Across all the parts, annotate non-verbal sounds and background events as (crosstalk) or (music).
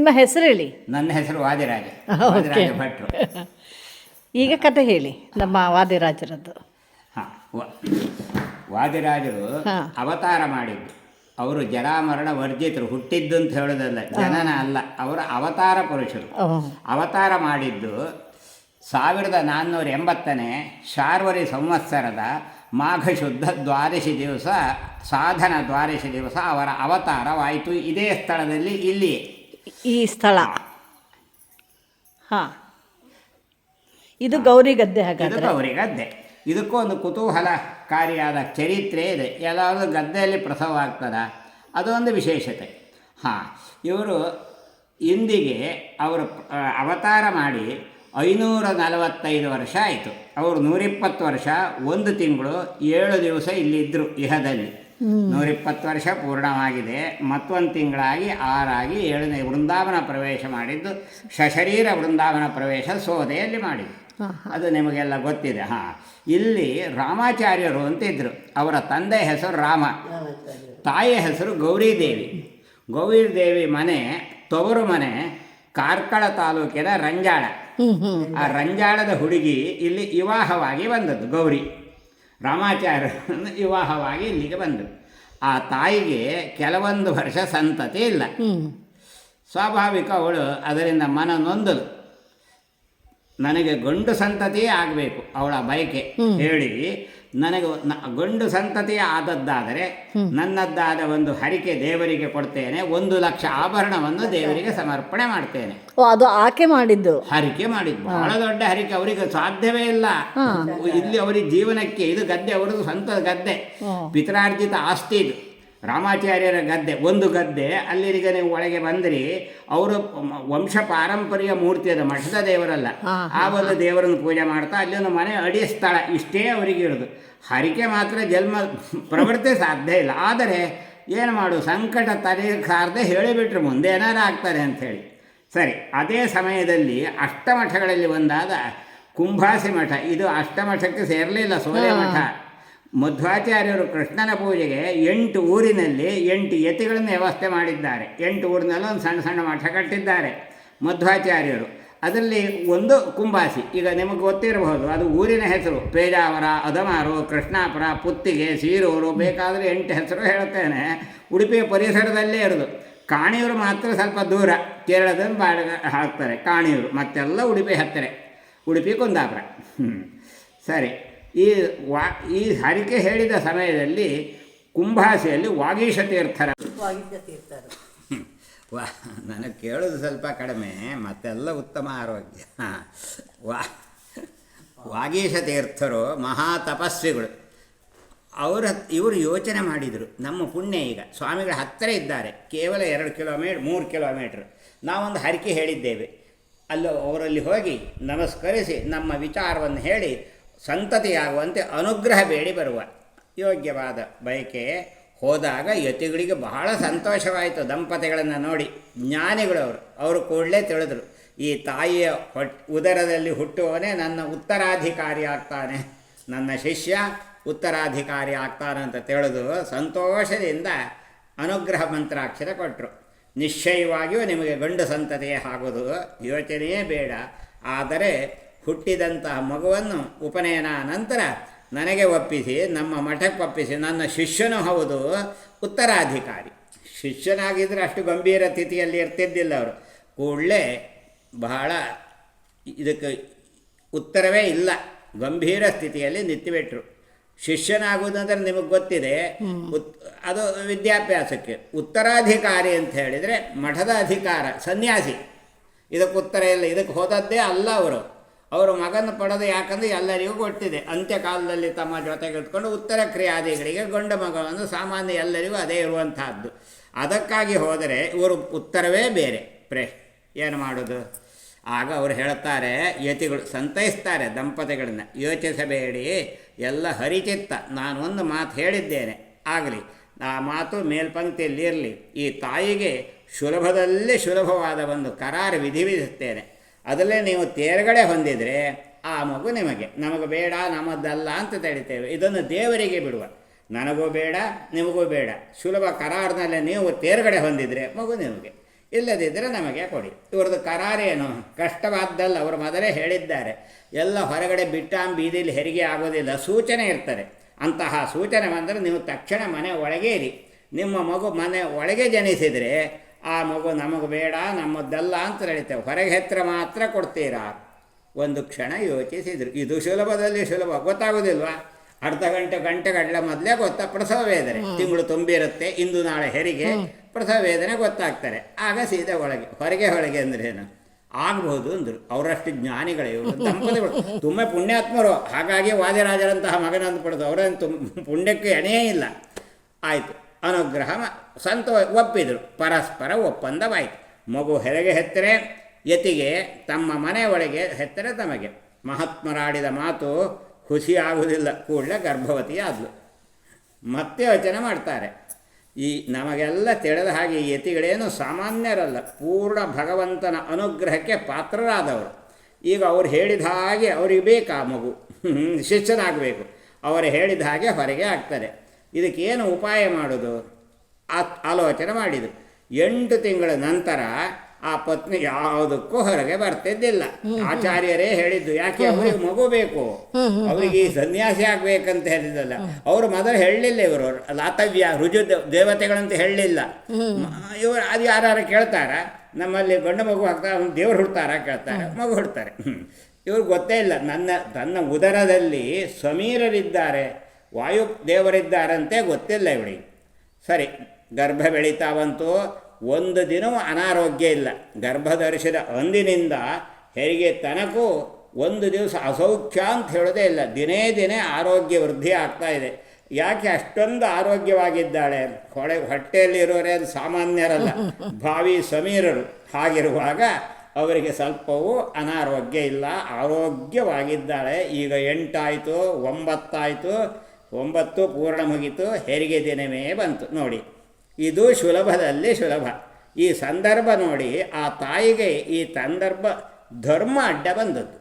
ನಿಮ್ಮ ಹೆಸರು ಹೇಳಿ. ನನ್ನ ಹೆಸರು ವಾದಿರಾಜ. ಭಟ್ರು. (laughs) ಈಗ ಕತೆ ಹೇಳಿ ನಮ್ಮ ವಾದಿರಾಜರದ್ದು. ಹಾಂ ವಾದಿರಾಜರು ಅವತಾರ ಮಾಡಿದ್ದು. ಅವರು ಜರಾಮರಣ ವರ್ಜಿತರು ಹುಟ್ಟಿದ್ದು ಅಂತ ಹೇಳೋದಲ್ಲ ಜನನ ಅಲ್ಲ ಅವರು ಅವತಾರ ಪುರುಷರು. ಅವತಾರ ಮಾಡಿದ್ದು ಸಾವಿರದ ನಾನ್ನೂರ ಎಂಬತ್ತನೇ ಶಾರ್ವರಿ ಸಂವತ್ಸರದ ಮಾಘ ಶುದ್ಧ ದ್ವಾದಶಿ ದಿವಸ ಸಾಧನ ದ್ವಾದಶಿ ದಿವಸ ಅವರ ಅವತಾರವಾಯಿತು. ಇದೇ ಸ್ಥಳದಲ್ಲಿ ಇಲ್ಲಿಯೇ. ಈ ಸ್ಥಳ. ಹಾಂ. ಇದು ಗೌರಿ ಗದ್ದೆ ಹಾಗಾದ್ರೆ. ಗೌರಿ ಗದ್ದೆ. ಇದಕ್ಕೂ ಒಂದು ಕುತೂಹಲಕಾರಿಯಾದ ಚರಿತ್ರೆ ಇದೆ. ಎಲ್ಲಾದರೂ ಗದ್ದೆಯಲ್ಲಿ ಪ್ರಸವ ಆಗ್ತದ? ಅದೊಂದು ವಿಶೇಷತೆ. ಹಾಂ, ಇವರು ಇಂದಿಗೆ ಅವರು ಅವತಾರ ಮಾಡಿ ಐನೂರ ನಲವತ್ತೈದು ವರ್ಷ ಆಯಿತು. ಅವರು ನೂರಿಪ್ಪತ್ತು ವರ್ಷ ಒಂದು ತಿಂಗಳು ಏಳು ದಿವಸ ಇಲ್ಲಿದ್ದರು ಇಹದಲ್ಲಿ. ನೂರಿಪ್ಪತ್ತು ವರ್ಷ ಪೂರ್ಣವಾಗಿದೆ. ಮತ್ತೊಂದು ತಿಂಗಳಾಗಿ ಆರಾಗಿ ಏಳನೇ ವೃಂದಾವನ ಪ್ರವೇಶ ಮಾಡಿದ್ದು ಸಶರೀರ ವೃಂದಾವನ ಪ್ರವೇಶ ಸೋದೆಯಲ್ಲಿ ಮಾಡಿದ್ದು. ಅದು ನಿಮಗೆಲ್ಲ ಗೊತ್ತಿದೆ. ಹಾಂ. ಇಲ್ಲಿ ರಾಮಾಚಾರ್ಯರು ಅಂತಿದ್ರು. ಅವರ ತಂದೆ ಹೆಸರು ರಾಮ. ತಾಯಿಯ ಹೆಸರು ಗೌರಿದೇವಿ. ಗೌರಿದೇವಿ ಮನೆ ತವರು ಮನೆ ಕಾರ್ಕಳ ತಾಲೂಕಿನ ರಂಜಾಳ. ಆ ರಂಜಾಳದ ಹುಡುಗಿ ಇಲ್ಲಿ ವಿವಾಹವಾಗಿ ಬಂದದ್ದು ಗೌರಿ. ರಾಮಾಚಾರ್ಯ ವಿವಾಹವಾಗಿ ಇಲ್ಲಿಗೆ ಬಂದದ್ದು. ಆ ತಾಯಿಗೆ ಕೆಲವೊಂದು ವರ್ಷ ಸಂತತಿ ಇಲ್ಲ. ಸ್ವಾಭಾವಿಕ ಅವಳು ಅದರಿಂದ ಮನ ನೊಂದಲು. ನನಗೆ ಗಂಡು ಸಂತತಿಯೇ ಆಗಬೇಕು ಅವಳ ಬಯಕೆ. ಹೇಳಿ ನನಗೆ ಗಂಡು ಸಂತತಿ ಆದದ್ದಾದರೆ ನನ್ನದ್ದಾದ ಒಂದು ಹರಿಕೆ ದೇವರಿಗೆ ಕೊಡ್ತೇನೆ ಒಂದು ಲಕ್ಷ ಆಭರಣವನ್ನು ದೇವರಿಗೆ ಸಮರ್ಪಣೆ ಮಾಡ್ತೇನೆ. ಅದು ಆಕೆ ಮಾಡಿದ್ದು. ಹರಿಕೆ ಮಾಡಿದ್ದು. ಬಹಳ ದೊಡ್ಡ ಹರಿಕೆ ಅವರಿಗೆ ಸಾಧ್ಯವೇ ಇಲ್ಲ. ಇಲ್ಲಿ ಅವರಿಗೆ ಜೀವನಕ್ಕೆ ಇದು ಗದ್ದೆ ಅವರದು ಸ್ವಂತ ಗದ್ದೆ. ಪಿತ್ರಾರ್ಜಿತ ಆಸ್ತಿ ಇದು. ರಾಮಾಚಾರ್ಯರ ಗದ್ದೆ ಒಂದು ಗದ್ದೆ ಅಲ್ಲಿರಿಗ ನೀವು ಒಳಗೆ ಬಂದ್ರಿ ಅವರು ವಂಶ ಪಾರಂಪರ್ಯ ಮೂರ್ತಿ ಅದು ಮಠದ ದೇವರಲ್ಲ ಆ ಒಂದು ದೇವರನ್ನು ಪೂಜೆ ಮಾಡ್ತಾ ಅಲ್ಲಿ ಒಂದು ಮನೆ ಅಡಿ ಸ್ಥಳ ಇಷ್ಟೇ ಅವರಿಗೆ ಇರೋದು. ಹರಿಕೆ ಮಾತ್ರ ಜನ್ಮ ಪ್ರವೃತ್ತಿ ಸಾಧ್ಯ ಇಲ್ಲ. ಆದರೆ ಏನು ಮಾಡು ಸಂಕಟ ತಡೆಯಕ್ಕಾರದೆ ಹೇಳಿಬಿಟ್ರು ಮುಂದೆ ಏನಾರು ಆಗ್ತಾರೆ ಅಂಥೇಳಿ ಸರಿ ಅದೇ ಸಮಯದಲ್ಲಿ ಅಷ್ಟಮಠಗಳಲ್ಲಿ ಒಂದಾದ ಕುಂಭಾಸಿ ಮಠ. ಇದು ಅಷ್ಟಮಠಕ್ಕೆ ಸೇರಲಿಲ್ಲ ಸೋಲೆ ಮಠ. ಮಧ್ವಾಚಾರ್ಯರು ಕೃಷ್ಣನ ಪೂಜೆಗೆ ಎಂಟು ಊರಿನಲ್ಲಿ ಎಂಟು ಯತಿಗಳನ್ನು ವ್ಯವಸ್ಥೆ ಮಾಡಿದ್ದಾರೆ. ಎಂಟು ಊರಿನಲ್ಲಿ ಒಂದು ಸಣ್ಣ ಸಣ್ಣ ಮಠ ಕಟ್ಟಿದ್ದಾರೆ ಮಧ್ವಾಚಾರ್ಯರು. ಅದರಲ್ಲಿ ಒಂದು ಕುಂಬಾಸಿ, ಈಗ ನಿಮಗೆ ಗೊತ್ತಿರಬಹುದು, ಅದು ಊರಿನ ಹೆಸರು. ಪೇಜಾವರ, ಅದಮಾರು, ಕೃಷ್ಣಾಪುರ, ಪುತ್ತಿಗೆ, ಸೀರೂರು ಬೇಕಾದರೆ ಎಂಟು ಹೆಸರು ಹೇಳುತ್ತೇನೆ. ಉಡುಪಿಯ ಪರಿಸರದಲ್ಲೇ ಇರೋದು. ಕಾಣಿಯೂರು ಮಾತ್ರ ಸ್ವಲ್ಪ ದೂರ. ಕೇರಳದಲ್ಲಿ ಬಾಡ ಹಾಕ್ತಾರೆ ಕಾಣಿಯೂರು, ಮತ್ತೆಲ್ಲ ಉಡುಪಿ ಹತ್ತಿರ. ಉಡುಪಿ ಕುಂದಾಪುರ. ಸರಿ. ಈ ವಾ ಈ ಹರಿಕೆ ಹೇಳಿದ ಸಮಯದಲ್ಲಿ ಕುಂಭಾಸೆಯಲ್ಲಿ ವಾಗೀಶ ತೀರ್ಥರ. ವಾ ನನಗೆ ಕೇಳೋದು ಸ್ವಲ್ಪ ಕಡಿಮೆ ಮತ್ತೆಲ್ಲ ಉತ್ತಮ ಆರೋಗ್ಯ. ವಾ ವಾಗೀಶ ತೀರ್ಥರು ಮಹಾ ತಪಸ್ವಿಗಳು. ಅವರ ಇವರು ಯೋಚನೆ ಮಾಡಿದರು ನಮ್ಮ ಪುಣ್ಯ ಈಗ. ಸ್ವಾಮಿಗಳು ಹತ್ತಿರ ಇದ್ದಾರೆ ಕೇವಲ ಎರಡು ಕಿಲೋಮೀಟ್ರ್ ಮೂರು ಕಿಲೋಮೀಟ್ರ್. ನಾವೊಂದು ಹರಿಕೆ ಹೇಳಿದ್ದೇವೆ. ಅಲ್ಲೋ ಅವರಲ್ಲಿ ಹೋಗಿ ನಮಸ್ಕರಿಸಿ ನಮ್ಮ ವಿಚಾರವನ್ನು ಹೇಳಿ ಸಂತತಿಯಾಗುವಂತೆ ಅನುಗ್ರಹ ಬೇಡಿ ಬರುವ ಯೋಗ್ಯವಾದ ಬಯಕೆ. ಹೋದಾಗ ಯತಿಗಳಿಗೆ ಬಹಳ ಸಂತೋಷವಾಯಿತು ದಂಪತಿಗಳನ್ನು ನೋಡಿ. ಜ್ಞಾನಿಗಳು ಅವರು. ಅವರು ಕೂಡಲೇ ತಿಳಿದ್ರು, ಈ ತಾಯಿಯ ಹೊಟ್, ಉದರದಲ್ಲಿ ಹುಟ್ಟುವವನೇ ನನ್ನ ಉತ್ತರಾಧಿಕಾರಿ ಆಗ್ತಾನೆ. ನನ್ನ ಶಿಷ್ಯ ಉತ್ತರಾಧಿಕಾರಿ ಆಗ್ತಾನೆ ಅಂತ ತಿಳಿದು ಸಂತೋಷದಿಂದ ಅನುಗ್ರಹ ಮಂತ್ರಾಕ್ಷರ ಕೊಟ್ಟರು ನಿಶ್ಚಯವಾಗಿಯೂ ನಿಮಗೆ ಗಂಡು ಸಂತತಿಯೇ ಆಗೋದು. ಯೋಚನೆಯೇ ಬೇಡ. ಆದರೆ ಹುಟ್ಟಿದಂತಹ ಮಗುವನ್ನು ಉಪನಯನ ನಂತರ ನನಗೆ ಒಪ್ಪಿಸಿ ನಮ್ಮ ಮಠಕ್ಕೆ ಒಪ್ಪಿಸಿ ನನ್ನ ಶಿಷ್ಯನೂ ಹೌದು ಉತ್ತರಾಧಿಕಾರಿ. ಶಿಷ್ಯನಾಗಿದ್ದರೆ ಅಷ್ಟು ಗಂಭೀರ ಸ್ಥಿತಿಯಲ್ಲಿ ಇರ್ತಿದ್ದಿಲ್ಲ ಅವರು. ಕೂಡಲೇ ಬಹಳ ಇದಕ್ಕೆ ಉತ್ತರವೇ ಇಲ್ಲ. ಗಂಭೀರ ಸ್ಥಿತಿಯಲ್ಲಿ ನಿಂತುಬಿಟ್ರು. ಶಿಷ್ಯನಾಗುವುದಂದ್ರೆ ನಿಮಗೆ ಗೊತ್ತಿದೆ ಉತ್ ಅದು ವಿದ್ಯಾಭ್ಯಾಸಕ್ಕೆ. ಉತ್ತರಾಧಿಕಾರಿ ಅಂತ ಹೇಳಿದರೆ ಮಠದ ಅಧಿಕಾರ ಸನ್ಯಾಸಿ. ಇದಕ್ಕೆ ಉತ್ತರ ಇಲ್ಲ. ಇದಕ್ಕೆ ಹೋದದ್ದೇ ಅಲ್ಲ ಅವರು. ಅವರು ಮಗನ ಪಡೆದು ಯಾಕಂದರೆ ಎಲ್ಲರಿಗೂ ಕೊಟ್ಟಿದೆ ಅಂತ್ಯಕಾಲದಲ್ಲಿ ತಮ್ಮ ಜೊತೆಗೆ ಇಟ್ಕೊಂಡು ಉತ್ತರ ಕ್ರಿಯಾದಿಗಳಿಗೆ ಗಂಡು ಮಗವನ್ನು ಸಾಮಾನ್ಯ ಎಲ್ಲರಿಗೂ ಅದೇ ಇರುವಂತಹದ್ದು. ಅದಕ್ಕಾಗಿ ಹೋದರೆ ಇವರು ಉತ್ತರವೇ ಬೇರೆ. ಪ್ರೇ, ಏನು ಮಾಡೋದು? ಆಗ ಅವರು ಹೇಳ್ತಾರೆ, ಯತಿಗಳು ಸಂತೈಸ್ತಾರೆ ದಂಪತಿಗಳನ್ನ. ಯೋಚಿಸಬೇಡಿ, ಎಲ್ಲ ಹರಿಚಿತ್ತ. ನಾನು ಒಂದು ಮಾತು ಹೇಳಿದ್ದೇನೆ. ಆಗಲಿ. ಆ ಮಾತು ಮೇಲ್ಪಂಕ್ತಿಯಲ್ಲಿರಲಿ ಈ ತಾಯಿಗೆ ಸುಲಭದಲ್ಲಿ ಸುಲಭವಾದ ಒಂದು ಕರಾರು ವಿಧಿ ಅದರಲ್ಲೇ ನೀವು ತೇರ್ಗಡೆ ಹೊಂದಿದರೆ ಆ ಮಗು ನಿಮಗೆ, ನಮಗೆ ಬೇಡ, ನಮ್ಮದಲ್ಲ ಅಂತ ತಡಿತೇವೆ. ಇದನ್ನು ದೇವರಿಗೆ ಬಿಡುವ. ನನಗೂ ಬೇಡ, ನಿಮಗೂ ಬೇಡ. ಸುಲಭ ಕರಾರಿನಲ್ಲೇ ನೀವು ತೇರ್ಗಡೆ ಹೊಂದಿದರೆ ಮಗು ನಿಮಗೆ. ಇಲ್ಲದಿದ್ದರೆ ನಮಗೆ ಕೊಡಿ. ಇವ್ರದ್ದು ಕರಾರೇನು ಕಷ್ಟವಾದ್ದಲ್ಲ, ಅವರು ಮೊದಲೇ ಹೇಳಿದ್ದಾರೆ. ಎಲ್ಲ ಹೊರಗಡೆ ಬಿಟ್ಟಾಂ ಬೀದಿಲಿ ಹೆರಿಗೆ ಆಗೋದಿಲ್ಲ, ಸೂಚನೆ ಇರ್ತದೆ. ಅಂತಹ ಸೂಚನೆ ಬಂದರೆ ನೀವು ತಕ್ಷಣ ಮನೆ ಒಳಗೆ ಇರಿ. ನಿಮ್ಮ ಮಗು ಮನೆ ಒಳಗೆ ಜನಿಸಿದರೆ ಆ ಮಗು ನಮಗೆ ಬೇಡ ನಮ್ಮದ್ದಲ್ಲ ಅಂತ ಹೇಳ್ತೇವೆ. ಹೊರಗೆ ಹತ್ತಿರ ಮಾತ್ರ ಕೊಡ್ತೀರಾ? ಒಂದು ಕ್ಷಣ ಯೋಚಿಸಿದರು. ಇದು ಸುಲಭದಲ್ಲಿ ಸುಲಭ. ಗೊತ್ತಾಗೋದಿಲ್ವಾ? ಅರ್ಧ ಗಂಟೆ ಗಂಟೆ ಗಂಟೆ ಮೊದಲೇ ಗೊತ್ತಾ ಪ್ರಸವ ವೇದನೆ. ತಿಂಗಳು ತುಂಬಿರುತ್ತೆ ಇಂದು ನಾಳೆ ಹೆರಿಗೆ. ಪ್ರಸವ ವೇದನೆ ಗೊತ್ತಾಗ್ತಾರೆ. ಆಗ ಸೀದಾ ಒಳಗೆ ಹೊರಗೆ ಹೊರಗೆ ಏನು? ಆಗ್ಬಹುದು ಅಂದರು. ಅವರಷ್ಟು ಜ್ಞಾನಿಗಳೇ ಇವರು. ದಂಪತಿಗಳು. ತುಂಬ ಪುಣ್ಯಾತ್ಮರು. ಹಾಗಾಗಿ ವಾದಿರಾಜರಂತಹ ಮಗನಂದು ಪಡೆದು ಅವರೇನು ತುಂಬ ಪುಣ್ಯಕ್ಕೆ ಎಣೆಯೇ ಇಲ್ಲ. ಆಯಿತು. ಅನುಗ್ರಹ ಸಂತೋ ಒಪ್ಪಿದರು. ಪರಸ್ಪರ ಒಪ್ಪಂದವಾಯಿತು. ಮಗು ಹೆರಿಗೆ ಹೆತ್ತರೆ, ಯತಿಗೆ ತಮ್ಮ ಮನೆ ಒಳಗೆ ಹೆತ್ತರೆ ತಮಗೆ. ಮಹಾತ್ಮರಾಡಿದ ಮಾತು ಖುಷಿ ಆಗುವುದಿಲ್ಲ ಕೂಡಲೇ ಗರ್ಭವತಿ ಆದಳು ಮತ್ತೆ ಯೋಚನೆ ಮಾಡ್ತಾರೆ. ಈ ನಮಗೆಲ್ಲ ತಿಳಿದ ಹಾಗೆ ಯತಿಗಳೇನು ಸಾಮಾನ್ಯರಲ್ಲ. ಪೂರ್ಣ ಭಗವಂತನ ಅನುಗ್ರಹಕ್ಕೆ ಪಾತ್ರರಾದವರು. ಈಗ ಅವ್ರು ಹೇಳಿದ ಹಾಗೆ ಅವ್ರಿಗೆ ಬೇಕಾ ಮಗು? (laughs) ಶಿಷ್ಯನಾಗಬೇಕು. ಅವರು ಹೇಳಿದ ಹಾಗೆ ಹೊರಗೆ ಆಗ್ತಾರೆ. ಇದಕ್ಕೇನು ಉಪಾಯ ಮಾಡೋದು? ಆ ಆಲೋಚನೆ ಮಾಡಿದರು ಎಂಟು ತಿಂಗಳ ನಂತರ ಆ ಪತ್ನಿ ಯಾವುದಕ್ಕೂ ಹೊರಗೆ ಬರ್ತಿದ್ದಿಲ್ಲ. ಆಚಾರ್ಯರೇ ಹೇಳಿದ್ದು ಯಾಕೆ ಅವರಿಗೆ ಮಗು ಬೇಕು? ಅವರಿಗೆ ಈ ಸನ್ಯಾಸಿ ಆಗ್ಬೇಕಂತ ಹೇಳಿದ್ದಲ್ಲ. ಅವರು ಮೊದಲು ಹೇಳಲಿಲ್ಲ ಇವರು. ಲಾತವ್ಯ ರುಜು ದೇವತೆಗಳಂತ ಹೇಳಲಿಲ್ಲ. ಇವರು ಅದು ಯಾರು ಕೇಳ್ತಾರ? ನಮ್ಮಲ್ಲಿ ಗಂಡು ಮಗು ಆಗ್ತಾ ದೇವ್ರು ಹುಡ್ತಾರ ಕೇಳ್ತಾರೆ. ಮಗು ಹುಡ್ತಾರೆ. ಇವ್ರಿಗೆ ಗೊತ್ತೇ ಇಲ್ಲ. ನನ್ನ ತನ್ನ ಉದರದಲ್ಲಿ ಸಮೀರರಿದ್ದಾರೆ. ವಾಯು ದೇವರಿದ್ದಾರಂತೆ ಗೊತ್ತಿಲ್ಲ ಇವಳಿಗೆ. ಸರಿ, ಗರ್ಭ ಬೆಳೀತಾ ಬಂತು ಒಂದು ದಿನವೂ ಅನಾರೋಗ್ಯ ಇಲ್ಲ. ಗರ್ಭ ಧರಿಸಿದ ಅಂದಿನಿಂದ ಹೆರಿಗೆ ತನಕೂ ಒಂದು ದಿವಸ ಅಸೌಖ್ಯ ಅಂತ ಹೇಳೋದೇ ಇಲ್ಲ. ದಿನೇ ದಿನೇ ಆರೋಗ್ಯ ವೃದ್ಧಿ ಆಗ್ತಾ ಇದೆ. ಯಾಕೆ ಅಷ್ಟೊಂದು ಆರೋಗ್ಯವಾಗಿದ್ದಾಳೆ? ಹೊಳೆ ಹೊಟ್ಟೆಯಲ್ಲಿರೋರೇ ಅದು ಸಾಮಾನ್ಯರಲ್ಲ. ಭಾವಿ ಸಮೀರರು ಹಾಗಿರುವಾಗ ಅವರಿಗೆ ಸ್ವಲ್ಪವೂ ಅನಾರೋಗ್ಯ ಇಲ್ಲ. ಆರೋಗ್ಯವಾಗಿದ್ದಾಳೆ. ಈಗ ಎಂಟಾಯಿತು, ಒಂಬತ್ತಾಯಿತು. ಒಂಬತ್ತು ಪೂರ್ಣ ಮುಗಿತು, ಹೆರಿಗೆ ದಿನವೇ ಬಂತು. ನೋಡಿ, ಇದು ಸುಲಭದಲ್ಲಿ ಸುಲಭ ಈ ಸಂದರ್ಭ ನೋಡಿ, ಆ ತಾಯಿಗೆ ಈ ಸಂದರ್ಭ ಧರ್ಮ ಅಡ್ಡ ಬಂದದ್ದು.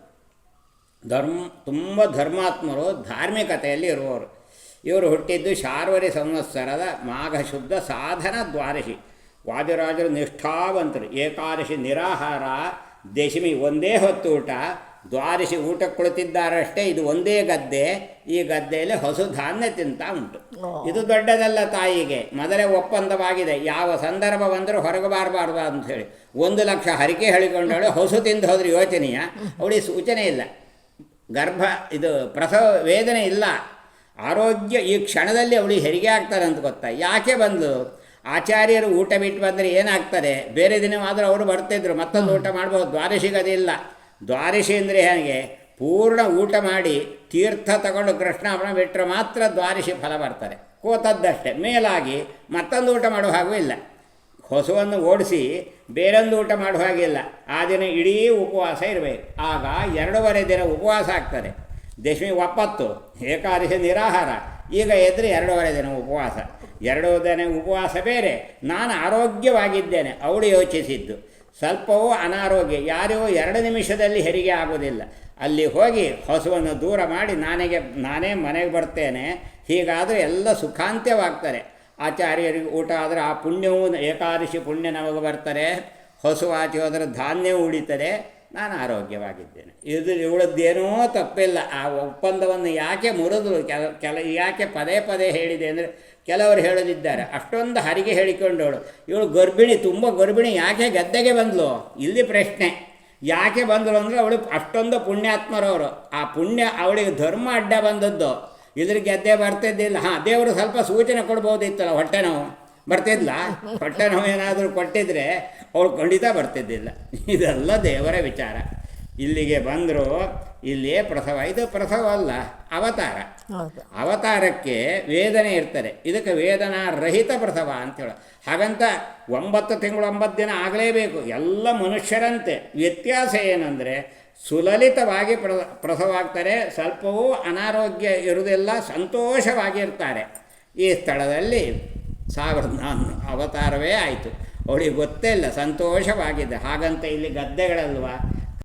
ಧರ್ಮ, ತುಂಬ ಧರ್ಮಾತ್ಮರು ಧಾರ್ಮಿಕತೆಯಲ್ಲಿ ಇರುವವರು. ಇವರು ಹುಟ್ಟಿದ್ದು ಶಾರ್ವರಿ ಸಂವತ್ಸರದ ಮಾಘ ಶುದ್ಧ ಸಾಧನ ದ್ವಾದಶಿ. ವಾದಿರಾಜರು ನಿಷ್ಠಾವಂತರು, ಏಕಾದಶಿ ನಿರಾಹಾರ, ದಶಮಿ ಒಂದೇ ಹೊತ್ತು ಊಟ ದ್ವಾದಶಿ ಊಟ ಕುಳಿತಿದ್ದಾರಷ್ಟೇ ಇದು ಒಂದೇ ಗದ್ದೆ ಈ ಗದ್ದೆಯಲ್ಲಿ ಹಸು ಧಾನ್ಯ ತಿಂತಾ ಉಂಟು. ಇದು ದೊಡ್ಡದಲ್ಲ ತಾಯಿಗೆ ಮೊದಲೇ ಒಪ್ಪಂದವಾಗಿದೆ ಯಾವ ಸಂದರ್ಭ ಬಂದರೂ ಹೊರಗೆ ಬಾರಬಾರ್ದು ಅಂತ ಹೇಳಿ. ಒಂದು ಲಕ್ಷ ಹರಿಕೆ ಹೇಳಿಕೊಂಡವಳು ಹಸು ತಿಂದು ಹೋದ್ರೆ ಯೋಚನೆಯ? ಅವಳಿಗೆ ಸೂಚನೆ ಇಲ್ಲ. ಗರ್ಭ ಇದು ಪ್ರಸವ ವೇದನೆ ಇಲ್ಲ. ಆರೋಗ್ಯ ಈ ಕ್ಷಣದಲ್ಲಿ ಅವಳಿಗೆ ಹೆರಿಗೆ ಆಗ್ತಾರೆ ಅಂತ ಗೊತ್ತಾ? ಯಾಕೆ ಬಂದು ಆಚಾರ್ಯರು ಊಟ ಬಿಟ್ಟು ಬಂದರೆ ಏನಾಗ್ತದೆ? ಬೇರೆ ದಿನವಾದರೂ ಅವರು ಬರ್ತಿದ್ರು ಮತ್ತೊಂದು ಊಟ ಮಾಡ್ಬೋದು ದ್ವಾದಶಿಗೆ ದ್ವಾದಶಿ ಅಂದರೆ ಹೇಗೆ? ಪೂರ್ಣ ಊಟ ಮಾಡಿ ತೀರ್ಥ ತಗೊಂಡು ಕೃಷ್ಣಾಪಣ ಬಿಟ್ಟರೆ ಮಾತ್ರ ದ್ವಾದಶಿ ಫಲ ಬರ್ತಾರೆ ಕೂತದ್ದಷ್ಟೇ. ಮೇಲಾಗಿ ಮತ್ತೊಂದು ಊಟ ಮಾಡೋ ಹಾಗೂ ಇಲ್ಲ. ಹೊಸವನ್ನು ಓಡಿಸಿ ಬೇರೊಂದು ಊಟ ಮಾಡುವ ಹಾಗಿಲ್ಲ ಆ ದಿನ ಇಡೀ ಉಪವಾಸ ಇರಬೇಕು. ಆಗ ಎರಡೂವರೆ ದಿನ ಉಪವಾಸ ಆಗ್ತದೆ. ದಶಮಿ ಒಪ್ಪತ್ತು, ಏಕಾದಶಿ ನಿರಾಹಾರ. ಈಗ ಎದ್ರೆ ಎರಡೂವರೆ ದಿನ ಉಪವಾಸ. ಎರಡೂ ದಿನ ಉಪವಾಸ ಬೇರೆ. ನಾನು ಆರೋಗ್ಯವಾಗಿದ್ದೇನೆ. ಅವಳು ಯೋಚಿಸಿದ್ದು. ಸ್ವಲ್ಪವೂ ಅನಾರೋಗ್ಯ ಯಾರೋ ಎರಡು ನಿಮಿಷದಲ್ಲಿ ಹೆರಿಗೆ ಆಗೋದಿಲ್ಲ ಅಲ್ಲಿ ಹೋಗಿ ಹಸುವನ್ನು ದೂರ ಮಾಡಿ ನಾನೆಗೆ, ನಾನೇ ಮನೆಗೆ ಬರ್ತೇನೆ, ಹೀಗಾದರೂ ಎಲ್ಲ ಸುಖಾಂತ್ಯವಾಗ್ತಾರೆ ಆಚಾರ್ಯರಿಗೆ ಊಟ ಆದರೆ ಆ ಪುಣ್ಯವು ಏಕಾದಶಿ ಪುಣ್ಯ ನಮಗೆ ಬರ್ತಾರೆ ಹಸು ಆಚೆ ಹೋದರೆ ಧಾನ್ಯವೂ ಉಳಿತದೆ. ನಾನು ಆರೋಗ್ಯವಾಗಿದ್ದೇನೆ. ಇದು ಇವಳದ್ದೇನೋ ತಪ್ಪಿಲ್ಲ. ಆ ಒಪ್ಪಂದವನ್ನು ಯಾಕೆ ಮುರಿದ್ರು ಕೆಲ ಕೆಲ, ಯಾಕೆ ಪದೇ ಪದೇ ಹೇಳಿದೆ ಅಂದರೆ ಕೆಲವರು ಹೇಳೋದಿದ್ದಾರೆ ಅಷ್ಟೊಂದು ಹರಿಗೆ ಹೇಳಿಕೊಂಡವಳು. ಇವಳು ಗರ್ಭಿಣಿ, ತುಂಬ ಗರ್ಭಿಣಿ, ಯಾಕೆ ಗದ್ದೆಗೆ ಬಂದಳು ಇಲ್ಲಿ ಪ್ರಶ್ನೆ. ಯಾಕೆ ಬಂದಳು ಅಂದರೆ ಅವಳು ಅಷ್ಟೊಂದು ಪುಣ್ಯಾತ್ಮರವರು. ಆ ಪುಣ್ಯ ಅವಳಿಗೆ ಧರ್ಮ ಅಡ್ಡ ಬಂದದ್ದು. ಇದ್ರ ಗೆದ್ದೆ ಬರ್ತಿದ್ದಿಲ್ಲ. ಹಾಂ, ದೇವರು ಸ್ವಲ್ಪ ಸೂಚನೆ ಕೊಡ್ಬೋದಿತ್ತಲ್ಲ, ಹೊಟ್ಟೆ ನೋವು. ಬರ್ತಿದ್ಲ? ಹೊಟ್ಟೆ ನೋವು ಏನಾದರೂ ಕೊಟ್ಟಿದ್ರೆ ಅವಳು ಖಂಡಿತ ಬರ್ತಿದ್ದಿಲ್ಲ. ಇದೆಲ್ಲ ದೇವರ ವಿಚಾರ. ಇಲ್ಲಿಗೆ ಬಂದರು ಇಲ್ಲಿಯೇ ಪ್ರಸವ ಇದು ಪ್ರಸವ ಅಲ್ಲ ಅವತಾರ. ಅವತಾರಕ್ಕೆ ವೇದನೆ ಇರ್ತದೆ. ಇದಕ್ಕೆ ವೇದನಾ ರಹಿತ ಪ್ರಸವ ಅಂತೇಳಿ ಹಾಗಂತ ಒಂಬತ್ತು ತಿಂಗಳು ಒಂಬತ್ತು ದಿನ ಆಗಲೇಬೇಕು. ಎಲ್ಲ ಮನುಷ್ಯರಂತೆ. ವ್ಯತ್ಯಾಸ ಏನಂದರೆ ಸುಲಲಿತವಾಗಿ ಪ್ರ ಪ್ರಸವ ಆಗ್ತಾರೆ ಸ್ವಲ್ಪವೂ ಅನಾರೋಗ್ಯ ಇರುವುದಿಲ್ಲ ಸಂತೋಷವಾಗಿರ್ತಾರೆ ಈ ಸ್ಥಳದಲ್ಲಿ ಸಾವಿರದ ನಾನು ಅವತಾರವೇ ಆಯಿತು. ಅವಳಿಗೆ ಗೊತ್ತೇ ಇಲ್ಲ ಸಂತೋಷವಾಗಿದೆ. ಹಾಗಂತ ಇಲ್ಲಿ ಗದ್ದೆಗಳಲ್ವ?